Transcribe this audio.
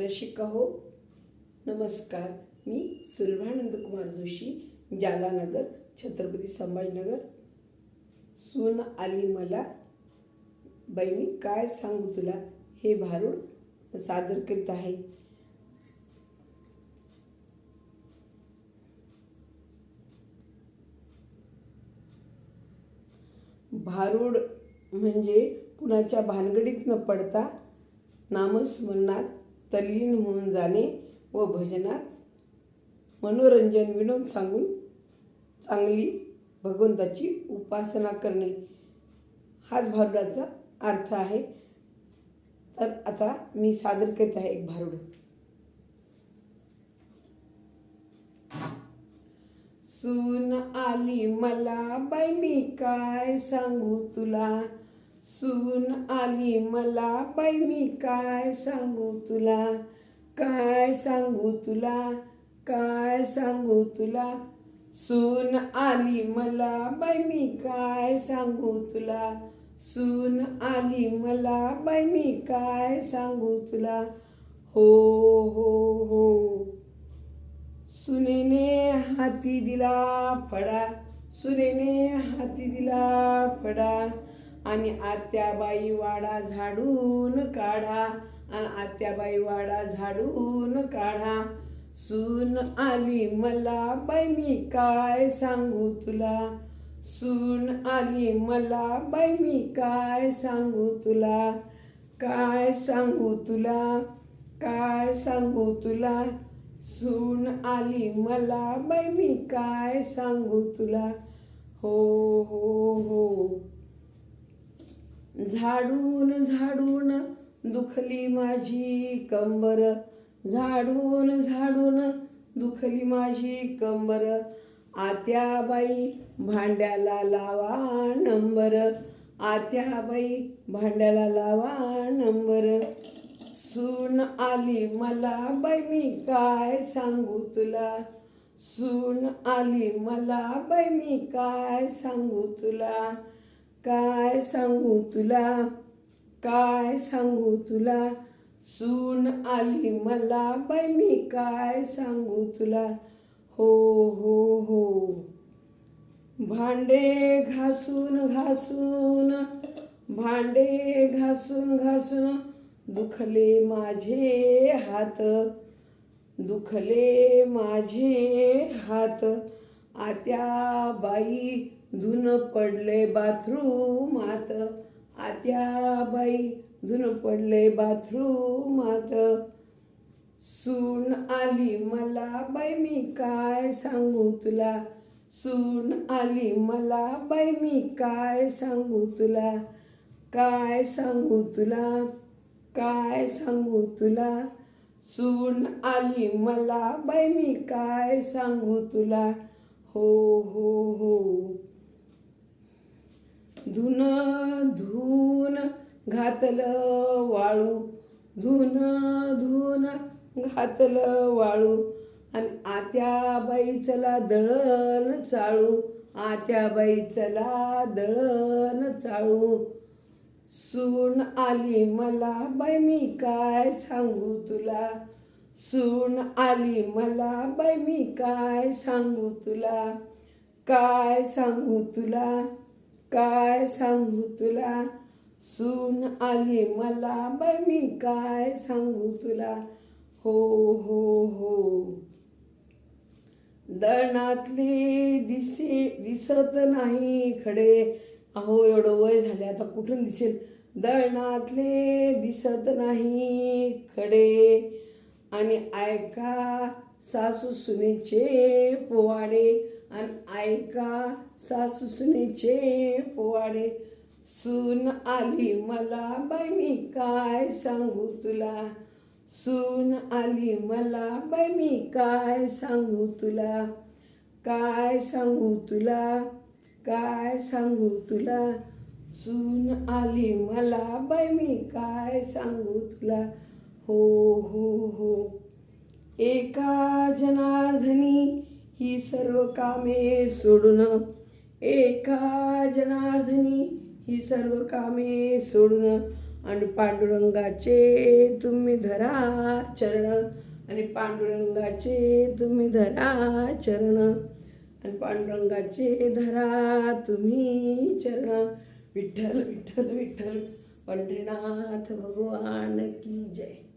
रसिका हो नमस्कार मी सुलभानंद कुमार जोशी जालानगर छत्रपती संभाजीनगर. सून आली मला बाई मी काय सांगू तुला? हे भारूड सादर करीत आहे. भारूड म्हणजे कुणाच्या भानगडीत न पडता नामस्मरणात तल्लीन होऊन जाणे व भजनात मनोरंजन विनोद सांगून चांगली भगवंताची उपासना करणे. हाच भारुडाचा अर्थ आहे. तर आता मी सादर करीत आहे एक भारुड. सून आली मला बाई मी काय सांगू तुला? सून आली मला. बाई मी काय सांगू तुला? काय सांगू तुला? काय सांगू तुला? सून आली मला. बाई मी काय सांगू तुला? सून आली मला. बाई मी काय सांगू तुला? हो हो हो. सुनेने हाती दिला फडा. सुनेने हाती दिला फडा. आणि आत्याबाई वाडा झाडून काढा. आणि आत्याबाई वाडा झाडून काढा. सून आली मला बाई मी काय सांगू तुला? सून आली मला बाई मी काय सांगू तुला? काय सांगू तुला? काय सांगू तुला? सून आली मला बाई मी काय सांगू तुला? हो हो हो. झाडून झाडून दुखली माझी कंबर. झाडून झाडून दुखली माझी कंबर. आत्याबाई भांड्याला लावा नंबर. आत्याबाई भांड्याला लावा नंबर. सून आली मला बाई मी काय सांगू तुला? सून आली मला बाई मी काय सांगू तुला? काय सांगू तुला? काय सांगू तुला? सून आली मला. बाई मी काय सांगू तुला? हो हो हो. भांडे घासून घासून भांडे घासून घासून दुखले माझे हात. दुखले माझे हात. आत्या बाई धुन पडले बाथरूमात आत्या बाई धुन पडले बाथरूमात सून आली मला बाई मी काय सांगू तुला? सून आली मला बाई मी काय सांगू तुला? काय सांगू तुला? काय सांगू तुला? सून आली मला बाई मी काय सांगू तुला? हो हो हो. धुन धुन घातलं वाळू. धुन धुन घातलं वाळू. आणि आत्या चला दळण चाळू. आत्या चला दळण चाळू. सून आली मला बाई मी काय सांगू तुला? सून आली मला बाई मी काय सांगू तुला? काय सांगू तुला? काय सांगू तुला? सून आली मला बाय मी काय सांगू तुला? हो हो हो. दळणातले दिसे दिसत नाही खडे. अहो एवढं वय झाले आता कुठून दिसेल? दळणातले दिसत नाही खडे. आणि ऐका सासू सुनेचे पोवाडे. आणि ऐका सासू सुनेचे पोवाडे. सून आली मला बाई मी काय सांगू तुला? सून आली मला बाई मी काय सांगू तुला? काय सांगू तुला? काय सांगू तुला? सून आली मला बाई मी काय सांगू तुला? हो हो हो. एका जनार्दनी ही सर्व कामे सोडून एका जनार्दनी ही सर्व कामे सोडून आणि पांडुरंगाचे तुम्ही धरा चरण आणि पांडुरंगाचे तुम्ही धरा चरण आणि पांडुरंगाचे धरा तुम्ही चरण. विठ्ठल विठ्ठल विठ्ठल पंढरीनाथ भगवान की जय.